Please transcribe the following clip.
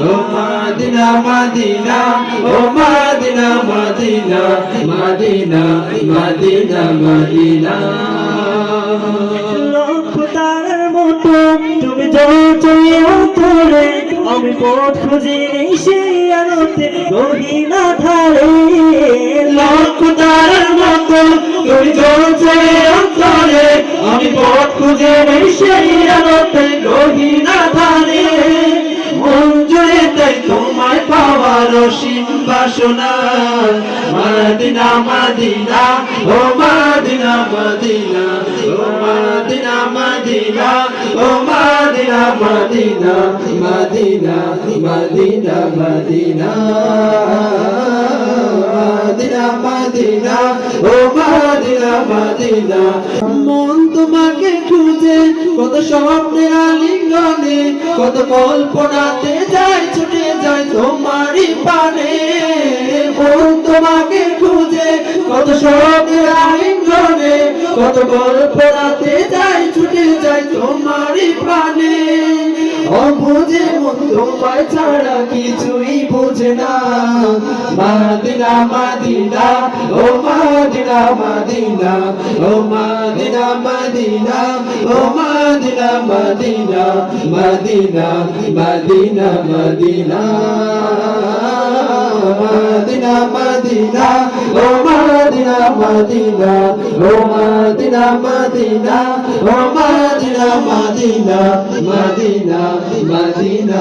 ও মাদিনা মাদিনা ও মাদিনা মাদিনা মাদিনা মাদিনা মাদিনা। মতো তুমি আমি পথ খুঁজি নেই সেই আলোতে গহিনা ধারে। মতো তুমি আমি পথ খুঁজে নেই সেই অসীম বাসনা। মাদিনা মাদিনা, ও মাদিনা মাদিনা, ও মাদিনা মাদিনা, ও মাদিনা মাদিনা মাদিনা মাদিনা মাদিনা। মন তোমাকে খুঁজে, কত স্বপ্নের আলিঙ্গনে, কত কল্পনাতে যায়, ছুটে যায় তোমারই পানে। মন তোমাকে খুঁজে, কত স্বপ্নের আলিঙ্গনে, কত কল্পনাতে যায়, ছুটে যায় তোমারই পানে। অবুঝে তোমায় ছাড়া কিছুই বোঝে না। মাদিনা মাদিনা, ও মাদিনা মাদিনা, ও মাদিনা মাদিনা, ও মাদিনা মাদিনা মাদিনা মাদিনা মাদিনা মাদিনা মাদিনা, ও মাদিনা মাদিনা ও মাদিনা মাদিনা ও মাদিনা মাদিনা মাদিনা মাদিনা